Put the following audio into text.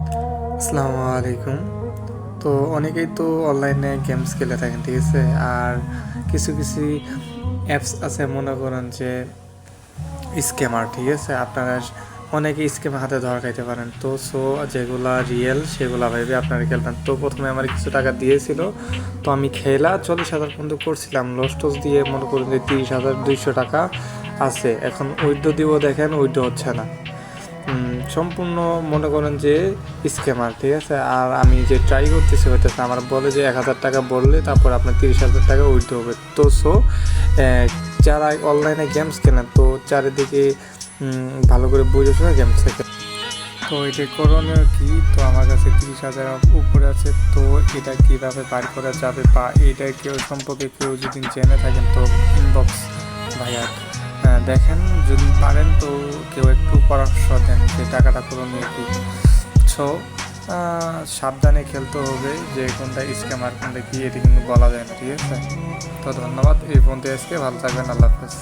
আসসালামু আলাইকুম। তো অনেকেই তো অনলাইনে গেমস খেলে থাকেন, ঠিক আছে? আর কিছু কিছু অ্যাপস আছে, মনে করেন যে স্ক্যামার ঠিক আছে? আপনারা অনেকে স্ক্যাম হাতে ধরা খাইতে পারেন। তো সো যেগুলা রিয়েল সেগুলা ভেবে আপনারা খেলবেন। তো প্রথমে আমার কিছু টাকা দিয়েছিল, তো আমি খেলা চল্লিশ হাজার পর্যন্ত করছিলাম। লস টস দিয়ে মনে করুন যে তিরিশ হাজার দুইশো টাকা আছে। এখন উইড্রো দিব দেখেন উইড্রো হচ্ছে না। সম্পূর্ণ মনে করেন যে স্ক্যামার ঠিক আছে? আর আমি যে ট্রাই করতেছি হইতেছে, আমার বলে যে এক হাজার টাকা বললে তারপর আপনার তিরিশ হাজার টাকা উইথড্র হবে। তো সো যারা অনলাইনে গেমস খেলেন তো চারিদিকে ভালো করে বুঝে শুনে গেমস খেলে তো এটা করণীয় কি? তো আমার কাছে তিরিশ হাজার উপরে আছে, তো এটা কীভাবে বার করা যাবে বা এটা কেউ সম্পর্কে কেউ যদি জেনে থাকেন, তো ইনবক্স ভাইয়া। দেখেন, যদি পারেন তো কেউ একটু পরামর্শ দেন যে টাকাটা করণীয় কি ছো। সাবধানে খেলতে হবে যে কোনটা স্ক্যাম আর কোনটা কি, এটি কিন্তু বলা যায় না, ঠিক আছে? তো ধন্যবাদ, এই পর্যন্ত আজকে, ভালো থাকবেন, আল্লাহ হাফেজ।